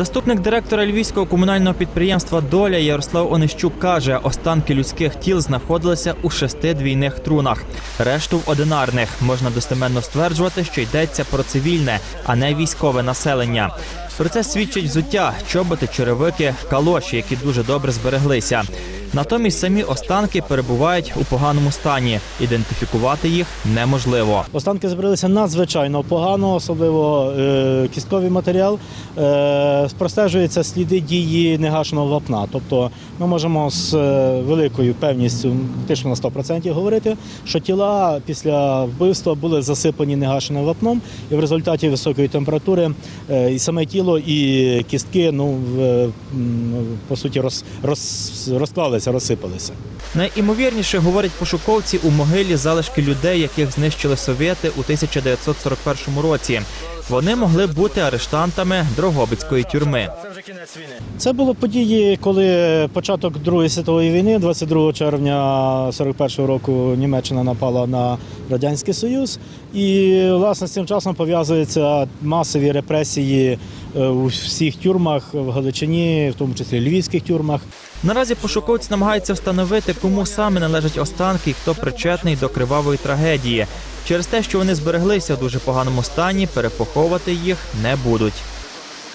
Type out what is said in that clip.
Заступник директора львівського комунального підприємства Доля Ярослав Онищук каже, останки людських тіл знаходилися у шести двійних трунах, решту в одинарних. Можна достеменно стверджувати, що йдеться про цивільне, а не військове населення. Про це свідчить взуття, чоботи, черевики, калоші, які дуже добре збереглися. Натомість самі останки перебувають у поганому стані. Ідентифікувати їх неможливо. Останки збереглися надзвичайно погано, особливо е, кістковий матеріал. Е, простежуються сліди дії негашеного вапна. Тобто ми можемо з е, великою певністю, практично на 100% говорити, що тіла після вбивства були засипані негашеним вапном, і в результаті високої температури е, і саме тіло, і кістки ну, е, по суті роз, роз, розклалися, розсипалися. Найімовірніше, говорять пошуковці, у могилі залишки людей, яких знищили совєти у 1941 році. Вони могли бути арештантами Дрогобицької тюрми. Це було події, коли початок Другої світової війни, 22 червня 41 року, Німеччина напала на радянський Союз, і власне з цим часом пов'язуються масові репресії у всіх тюрмах в Галичині, в тому числі львівських тюрмах. Наразі пошуковці намагаються встановити, кому саме належать останки і хто причетний до кривавої трагедії. Через те, що вони збереглися в дуже поганому стані, перепоховувати їх не будуть.